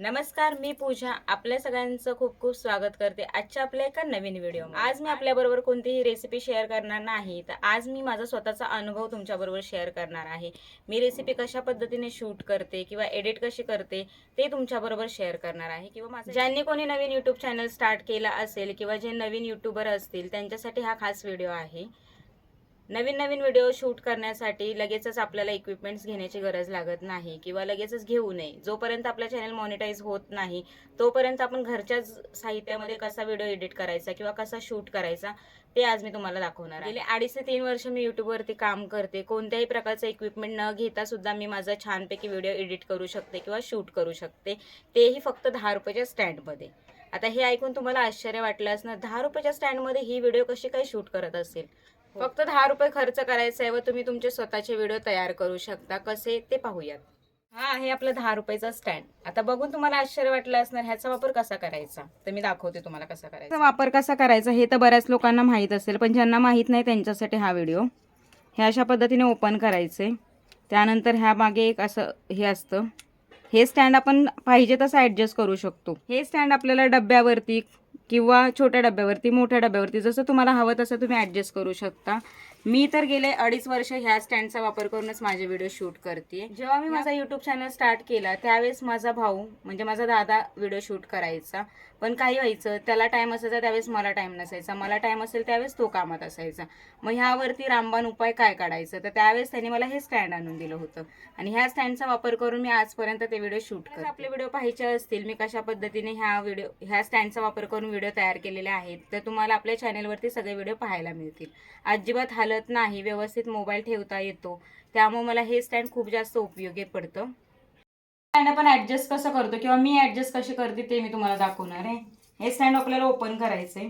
नमस्कार मी पूजा. आपल्या सगळ्यांचं खूप खूप स्वागत करते आजच्या आपल्या एका नवीन व्हिडिओ आज मी आपल्या बरोबर कोणतीही रेसिपी शेअर करणार नाही. तर आज मी माझा स्वतःचा अनुभव तुमच्या बरोबर शेअर करणार आहे. मी रेसिपी कशा पद्धतीने शूट करते किंवा एडिट कशी करते ते तुमच्या बरोबर शेअर करणार आहे. किंवा माझं ज्यांनी कोणी नवीन युट्यूब चॅनल स्टार्ट केला असेल किंवा जे नवीन युट्यूबर असतील त्यांच्यासाठी हा खास व्हिडिओ आहे. नवीन नवीन व्हिडिओ शूट करण्यासाठी लगेचच आपल्याला इक्विपमेंट्स घेण्याची गरज लागत नाही किंवा लगेचच घेऊ नये. जोपर्यंत आपला चॅनल मॉनिटाईज होत नाही तोपर्यंत आपण घरच्याच साहित्यामध्ये कसा व्हिडिओ एडिट करायचा किंवा कसा शूट करायचा ते आज मी तुम्हाला दाखवणार आहे. गेले अडीच ते तीन वर्ष मी यूट्यूबवरती काम करते. कोणत्याही प्रकारचं इक्विपमेंट न घेता सुद्धा मी माझा छानपैकी व्हिडिओ एडिट करू शकते किंवा शूट करू शकते. तेही फक्त दहा रुपयाच्या स्टँडमध्ये आता हे ऐकून तुम्हाला आश्चर्य वाटलं असणार दहा रुपयाच्या स्टँडमध्ये ही व्हिडिओ कशी काय शूट करत असेल? फक्त दहा रुपये खर्च करायचा आहे व तुम्ही तुमचे स्वतःचे व्हिडिओ तयार करू शकता. कसे ते पाहूयात. हा आहे आपलं दहा रुपयाचा स्टँड. आता बघून तुम्हाला आश्चर्य वाटलं असणार ह्याचा वापर कसा करायचा? तर मी दाखवते तुम्हाला कसा करायचा. वापर कसा करायचा हे तर बऱ्याच लोकांना माहीत असेल पण ज्यांना माहीत नाही त्यांच्यासाठी हा व्हिडिओ. हे अशा पद्धतीने ओपन करायचे. त्यानंतर ह्या मागे एक असं हे असतं. हे स्टँड आपण पाहिजे तसं ॲडजस्ट करू शकतो. हे स्टँड आपल्याला डब्यावरती किंवा छोट्या डब्यावरती मोठ्या डब्यावरती जसं तुम्हाला हवं तसं तुम्ही ॲडजस्ट करू शकता. मी तर गेले अडीच वर्ष ह्या स्टँडचा वापर करूनच माझे व्हिडिओ शूट करते जेव्हा मी माझा युट्यूब चॅनल स्टार्ट केला त्यावेळेस माझा भाऊ म्हणजे माझा दादा व्हिडिओ शूट करायचा. पण काही व्हायचं त्याला टाईम असायचा त्यावेळेस मला टाईम नसायचा. मला टाईम असेल त्यावेळेस तो कामात असायचा. मग ह्यावरती रामबाण उपाय काय काढायचं? तर त्यावेळेस त्यांनी मला हे स्टँड आणून दिलं होतं. आणि ह्या स्टँडचा वापर करून मी आजपर्यंत ते व्हिडिओ शूट करते. आपले व्हिडिओ पाहायचे असतील मी कशा पद्धतीने ह्या व्हिडिओ ह्या स्टँडचा वापर करून व्हिडिओ तयार केलेले आहेत तर तुम्हाला आपल्या चॅनेलवरती सगळे व्हिडिओ पाहायला मिळतील. अजिबात हालत नाही व्यवस्थित मोबाईल ठेवता येतो. त्यामुळे मला हे स्टँड खूप जास्त उपयोगी पडतं. स्टँड आपण ॲडजस्ट कसं करतो किंवा मी ॲडजस्ट कशी करते ते मी तुम्हाला दाखवणार आहे. हे स्टँड आपल्याला ओपन करायचं आहे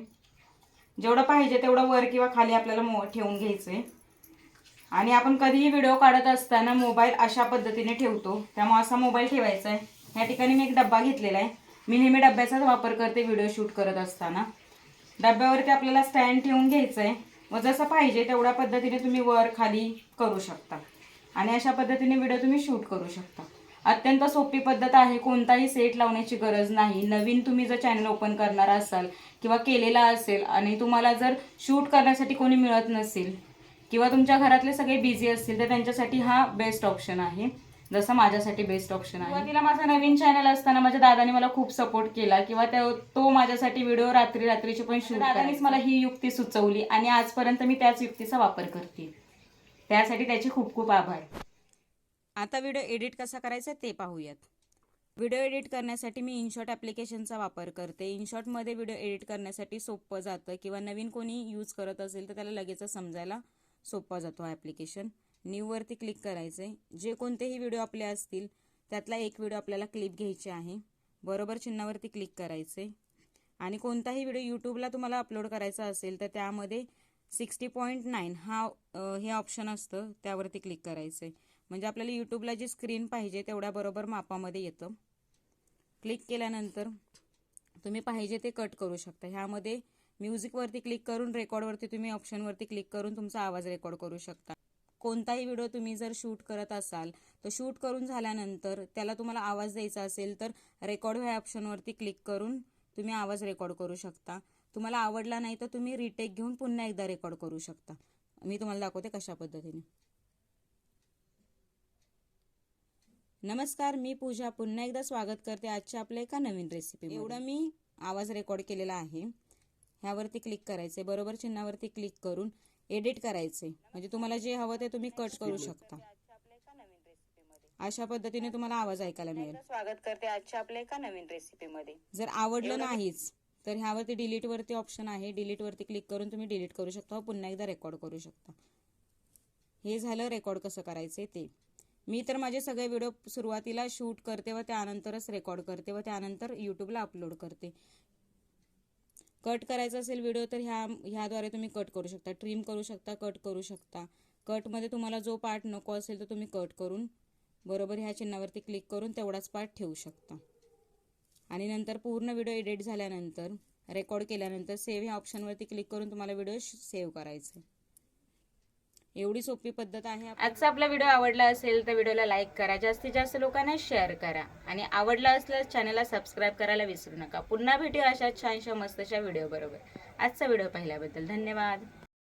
जेवढं पाहिजे तेवढं वर किंवा खाली आपल्याला मो ठेवून घ्यायचं आहे आणि आपण कधीही व्हिडिओ काढत असताना मोबाईल अशा पद्धतीने ठेवतो. त्यामुळे असा मोबाईल ठेवायचा आहे ह्या ठिकाणी मी एक डब्बा घेतलेला आहे. मी नेहमी डब्याचाच वापर करते व्हिडिओ शूट करत असताना. डब्यावरती आपल्याला स्टँड ठेवून घ्यायचं आहे मग जसं पाहिजे तेवढ्या पद्धतीने तुम्ही वर खाली करू शकता. आणि अशा पद्धतीने व्हिडिओ तुम्ही शूट करू शकता. अत्यंत सोपी पद्धत आहे कोणताही सेट लावण्याची गरज नाही. नवीन तुम्ही जर चॅनल ओपन करणार असाल किंवा केलेला असेल आणि तुम्हाला जर शूट करण्यासाठी कोणी मिळत नसेल किंवा तुमच्या घरातले सगळे बिझी असतील तर त्यांच्यासाठी हा बेस्ट ऑप्शन आहे. जसं माझ्यासाठी बेस्ट ऑप्शन आहे. सुरुवातीला माझा नवीन चॅनल असताना माझ्या दादाने मला खूप सपोर्ट केला किंवा तो माझ्यासाठी व्हिडिओ रात्री रात्रीचे पण शूट दादानीच मला ही युक्ती सुचवली आणि आजपर्यंत मी त्याच युक्तीचा वापर करते. त्यासाठी त्याचे खूप खूप आभार. आता व्हिडिओ एडिट कसा करायचा ते पाहूयात. व्हिडिओ एडिट करण्यासाठी मी इनशॉट ॲप्लिकेशनचा वापर करते. इनशॉटमध्ये व्हिडिओ एडिट करण्यासाठी सोपं जातं किंवा नवीन कोणी यूज करत असेल तर त्याला लगेच समजायला सोपा जातो हा ॲप्लिकेशन न्यूवरती क्लिक करायचं आहे जे कोणतेही व्हिडिओ आपले असतील त्यातला एक व्हिडिओ आपल्याला क्लिप घ्यायची आहे. बरोबर चिन्हावरती क्लिक करायचे आणि कोणताही व्हिडिओ यूट्यूबला तुम्हाला अपलोड करायचा असेल तर त्यामध्ये सिक्स्टी पॉईंट नाईन हा हे ऑप्शन असतं त्यावरती क्लिक करायचं आहे म्हणजे आपल्याला यूट्यूबला जी स्क्रीन पाहिजे तेवढ्या बरोबर मापामध्ये येतं. क्लिक केल्यानंतर तुम्ही पाहिजे ते कट करू शकता. ह्यामध्ये म्युझिकवरती क्लिक करून रेकॉर्डवरती तुम्ही ऑप्शनवरती क्लिक करून तुमचा आवाज रेकॉर्ड करू शकता. कोणताही व्हिडिओ तुम्ही जर शूट करत असाल तर शूट करून झाल्यानंतर त्याला तुम्हाला आवाज द्यायचा असेल तर रेकॉर्ड ह्या ऑप्शनवरती क्लिक करून तुम्ही आवाज रेकॉर्ड करू शकता. तुम्हाला आवडला नाही तर तुम्ही रिटेक घेऊन पुन्हा एकदा रेकॉर्ड करू शकता. मी तुम्हाला दाखवते कशा पद्धतीने. नमस्कार मी पूजा. पुन्हा एकदा स्वागत करते आजच्या आपल्या एका नवीन रेसिपी एवढा मी आवाज रेकॉर्ड केलेला आहे. ह्यावरती क्लिक करायचे बरोबर चिन्हावरती क्लिक करून एडिट करायचे. म्हणजे तुम्हाला जे हवं ते तुम्ही कट करू शकता. अशा पद्धतीने तुम्हाला आवाज ऐकायला मिळेल. स्वागत करते आजच्या आपल्या एका नवीन रेसिपीमध्ये जर आवडलं नाहीच तर ह्यावरती डिलीट वरती ऑप्शन आहे. डिलीट वरती क्लिक करून तुम्ही डिलीट करू शकता व पुन्हा एकदा रेकॉर्ड करू शकता. हे झालं रेकॉर्ड कसं करायचे ते. मी तर माझे सगळे व्हिडिओ सुरुवातीला शूट करते व त्यानंतरच रेकॉर्ड करते व त्यानंतर यूट्यूबला अपलोड करते. कट करायचा असेल व्हिडिओ तर ह्या ह्याद्वारे तुम्ही कट करू शकता. ट्रिम करू शकता कट करू शकता. कटमध्ये तुम्हाला जो पार्ट नको असेल तो तुम्ही कट करून बरोबर ह्या चिन्हावरती क्लिक करून तेवढाच पार्ट ठेवू शकता. आणि नंतर पूर्ण व्हिडिओ एडिट झाल्यानंतर रेकॉर्ड केल्यानंतर सेव्ह ह्या ऑप्शनवरती क्लिक करून तुम्हाला व्हिडिओ सेव्ह करायचे एवढी सोपी पद्धत आहे आजचा आपला व्हिडिओ आवडला असेल तर व्हिडिओला लाईक करा जास्तीत जास्त लोकांना शेअर करा आणि आवडला असल्यास चॅनलला सबस्क्राईब करायला विसरू नका. पुन्हा भेटूया अशा छानशा मस्तशा व्हिडिओ बरोबर. आजचा व्हिडिओ पाहिल्याबद्दल धन्यवाद.